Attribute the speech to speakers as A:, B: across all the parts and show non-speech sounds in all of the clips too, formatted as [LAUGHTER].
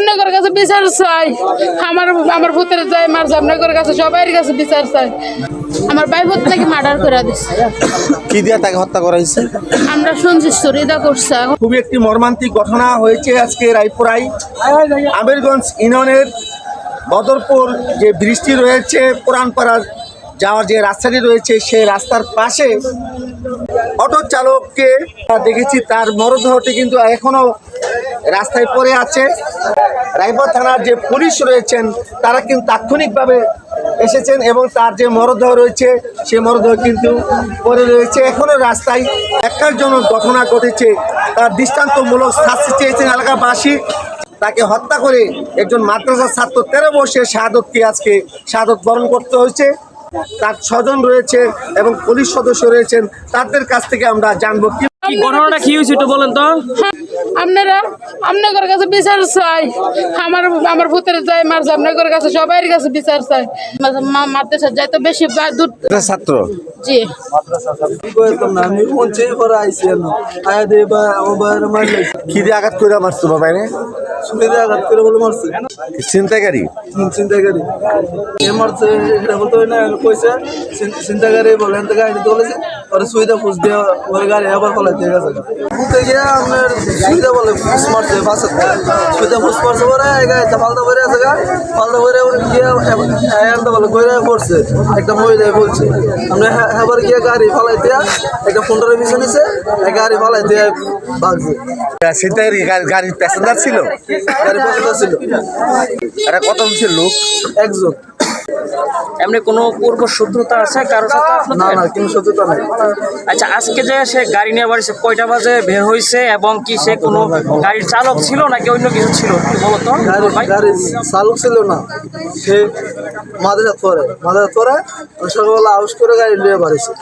A: আপনাদের কাছে বিচার চাই। আমার আমার ভূতের যাই মারছে আপনাদের কাছে সবাই কাছে বিচার চাই। আমার ভাই ভূত নাকি মার্ডার করে দিচ্ছে [LAUGHS]
B: কি দিয়ে তাকে হত্যা করা হয়েছে?
A: আমরা শুনছি চুরিদা করছে।
B: খুবই একটি মর্মান্তিক ঘটনা হয়েছে আজকে রায়পুরাই আমিরগঞ্জ ইউনিয়নের বদরপুর যে বৃষ্টি রয়েছে পুরানপাড়ার যাওয়ার যে রাস্তাটি রয়েছে সেই রাস্তার পাশে অটো চালককে দেখেছি তার মরদেহটি কিন্তু এখনও রাস্তায় পড়ে আছে। রায়পুর থানার যে পুলিশ রয়েছেন তারা কিন্তু তাৎক্ষণিকভাবে এসেছেন এবং তার যে মরদেহ রয়েছে সে মরদেহ কিন্তু পড়ে রয়েছে। এখনও রাস্তায় একজনক ঘটনা ঘটেছে। তার দৃষ্টান্তমূলক শাস্তি চেয়েছেন এলাকাবাসী। তাকে হত্যা করে একজন মাদ্রাসার ছাত্র তেরো বর্ষের শাহাদতকে আজকে শাহাদত বরণ করতে হয়েছে। তার স্বজন রয়েছে এবং পুলিশ সদস্য রয়েছেন। তাদের কাছ থেকে আমরা জানব কি
C: কি ঘটনাটা কি হয়েছে একটু বলেন তো।
A: আপনারা আপনাদের কাছে বিচার চাই। আমার আমার ভূতের যাই মারছে আপনাদের কাছে সবাই কাছে বিচার চাই। মা- মাদ্রাসা যাই তো বেশি দূর।
B: ছাত্র?
A: জি।
B: কি আঘাত করে মারছো বাবা এনে
D: আঘাত করে বলে মারছে।
B: চিন্তাকারী
D: চিন্তাকারী এ মারছে এটা বলতে হয় না কইছে চিন- চিন্তাকারী বলে এনতে গাড়ি বলেছে ওরে সুবিধা ফুস দিয়ে ওর গাড়ি আবার ফলাই দিয়ে গেছে। বুঝতে গিয়ে আপনার সুবিধা বলে ফুস মারছে ফাঁসে সুবিধা ফুস মারছে পরে গাড়িটা পাল্টা করে আছে গা। পাল্টা করে গিয়ে এনতে বলে কইরা পড়ছে একটা মহিলা বলছে আমরা এবার গিয়ে গাড়ি ফালাই দিয়া একটা পনেরো পিছনে নিছে এই গাড়ি ফালাই দিয়ে ভাগছে
B: চিন্তাকারী গাড়ির প্যাসেঞ্জার ছিল? এটা কত ছিল। লোক।
D: একজন।
C: এমনি কোনো পূর্ব শত্রুতা আছে? কারোর সাথে
D: না না কোনো সত্যতা নাই।
C: আচ্ছা আজকে যে সে গাড়ি নিয়ে বাড়িছে কয়টা বাজে বের হয়েছে এবং কি সে কোনো গাড়ির চালক ছিল নাকি অন্য কিছু ছিল? বলো তো।
D: গাড়ি চালক ছিল না। সে মাদ্রাসা পরে মাদ্রাসা পরে সকালবেলা আউস করে গাড়ি নিয়ে বাড়িছে।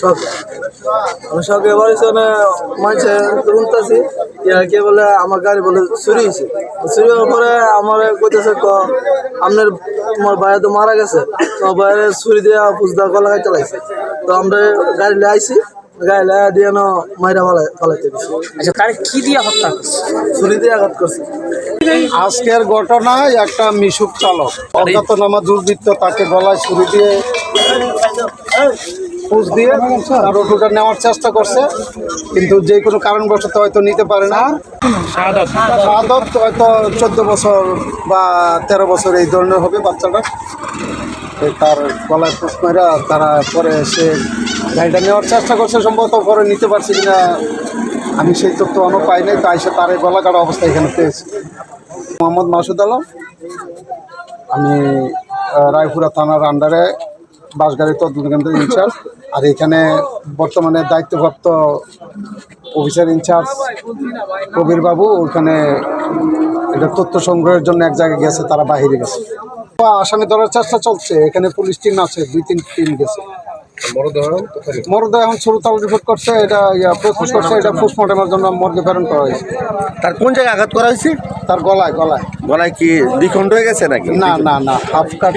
D: সব। সকালে বাড়িছি মানে ইয়া কে বলে আমার গাড়ি বলে চুরি হয়েছে। চুরি হওয়ার পরে আমার কইতেছে ক আপনার তোমার বাইরে তো মারা গেছে। তোমার বাইরে চুরি দিয়ে পুজদা গলা গাইতে লাগছে তো আমরা গাড়ি লিয়ে আইছি গাড়ি লিয়ে দিয়ে না মাইরা ফালাই ফালাইতে
C: আচ্ছা তার কি দিয়ে হত্যা করছে?
D: ছুরি দিয়ে আঘাত করছে।
E: আজকের ঘটনায় একটা মিশুক চালক অজ্ঞাতনামা দুর্বৃত্ত তাকে গলায় ছুরি দিয়ে পুষ দিয়ে তার অটোটা নেওয়ার চেষ্টা করছে। কিন্তু যে কোনো কারণবশত হয়তো নিতে পারে না। শাহাদত হয়তো চোদ্দ বছর বা তেরো বছর এই ধরনের হবে বাচ্চাটা। তার গলায় মেরা তারা পরে সে গাড়িটা নেওয়ার চেষ্টা করছে সম্ভবত পরে নিতে পারছে কিনা আমি সেই তথ্য অন্য পাই নাই তাই সে তার এই গলা কাটা অবস্থা এখানে পেয়েছি। মোহাম্মদ মাসুদ আলম আমি রায়পুরা থানার আন্ডারে বাসগাড়ি তদন্ত কেন্দ্রের ইনচার্জ আর এখানে বর্তমানে দায়িত্বপ্রাপ্ত অফিসার ইনচার্জ কবির বাবু ওখানে এটা তথ্য সংগ্রহের জন্য এক জায়গায় গেছে তারা বাহিরে গেছে। আসামি ধরার চেষ্টা চলছে এখানে পুলিশ টিম আছে দুই তিন টিম গেছে। মরদেহ এখন রিপোর্ট করছে এটা প্রস্তুত করছে এটা পোস্টমর্টমের জন্য মর্গে প্রেরণ করা হয়েছে।
B: তার কোন জায়গায় আঘাত করা হয়েছে?
E: তার গলায় গলায়।
B: গলায় কি দ্বিখণ্ড হয়ে গেছে নাকি?
E: না না না হাফ কাট।